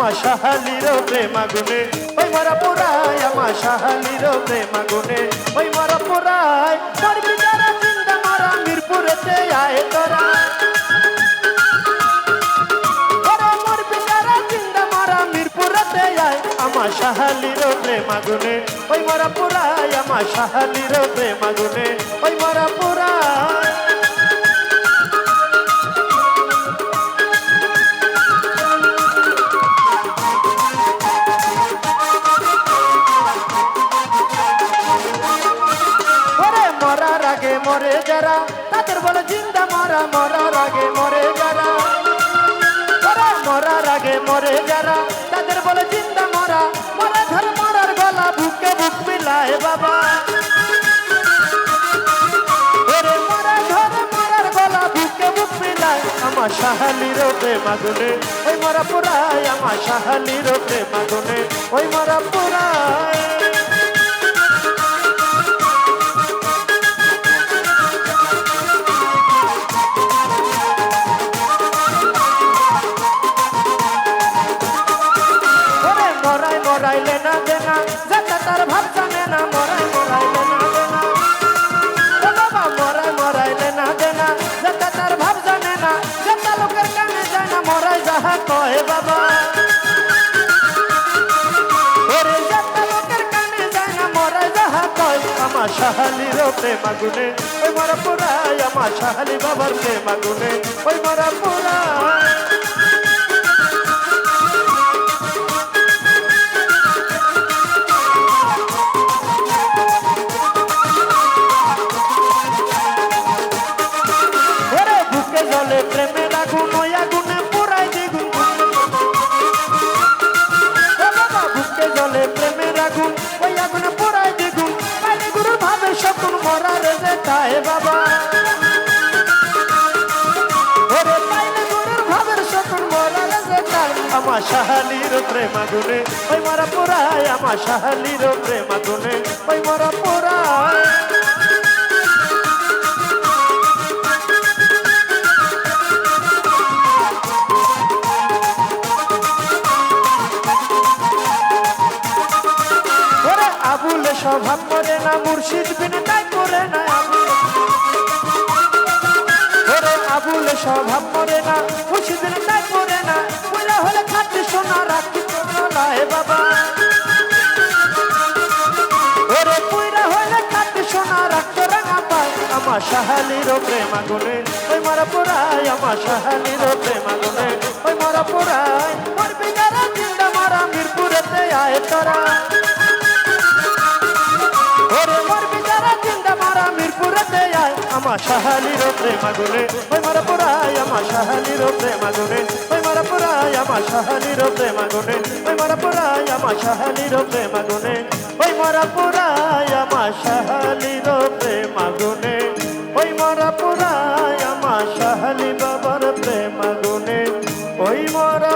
আমার সাহালির প্রেম আগুনে ওই মরা পোড়ায় আমার সাহালির প্রেম আগুনে ওই মরা পোড়ায় করবি যারা চিন্তা মারা মিরপুরেতে আয় তোরা। আমার সাহালির প্রেম আগুনে ওই মরা পোড়ায় আমার সাহালির প্রেম আগুনে ওই মরা পোড়ায় মরে যারা, তাদের বলে জিন্দা মরা, মরার আগে মরে যারা। মরার আগে মরে যারা, তাদের বলে জিন্দা মরা মরা ধর মরার গলা বুকে বুক মিলায় বাবা। আমার সাহালির প্রেম আগুনে ওই মরা পুরায় আমার সাহালির প্রেম আগুনে ওই মরা পুরায় মরাইলে না দেনা যাতা তার ভাব জানে না, মরাই মরাইলে না দেনা। বাবা, মরাই মরাইলে না দেনা যাতা তার ভাব জানে না যাতা লোকের কানে যায় না, মরাই যাহা কহে বাবা। কয়, আমার সাহালির প্রেম আগুনে। ওই মরা পুরাই আমার সাহালি বাবার প্রেম আগুনে। ওই মরা পুরাই তাই বাবা? ওরে পাইলে গুরুর ভাবের শকুন মরার যে তাই আমার সাহালির প্রেম আগুনে, ওই মরা পোড়ায় আমার সাহালির প্রেম আগুনে, ওই মরা পুরাই আবুলে স্বভাব করে না, মুর্শিদ বিনে তাই করে না আবুল। আবুলে স্বভাব করে না, মুর্শিদ বিনে তাই করে না ওরা হলে খাটি সোনা রাখি হে বাবা। ওরে পুইরা হলে খাটি সোনা রাখতো রাঙা পায় আমার সাহালির প্রেম আগুনে, ওই মারা পোড়ায় আমার সাহালির প্রেম আগুনে, ওই মারা পোড়ায় মরবি যারা মাশাহালির প্রেম আগুনে, ওই মারা পুরায়া মাশাহালির প্রেম আগুনে, ওই মারা পুরায়া মাশাহালির প্রেম আগুনে, ওই মারা পুরায়া মাশাহালির প্রেম আগুনে, ওই মারা পুরায়া মাশাহালির প্রেম আগুনে, ওই মারা পুরায়া মাশাহালি বাবার প্রেম আগুনে, ওই মারা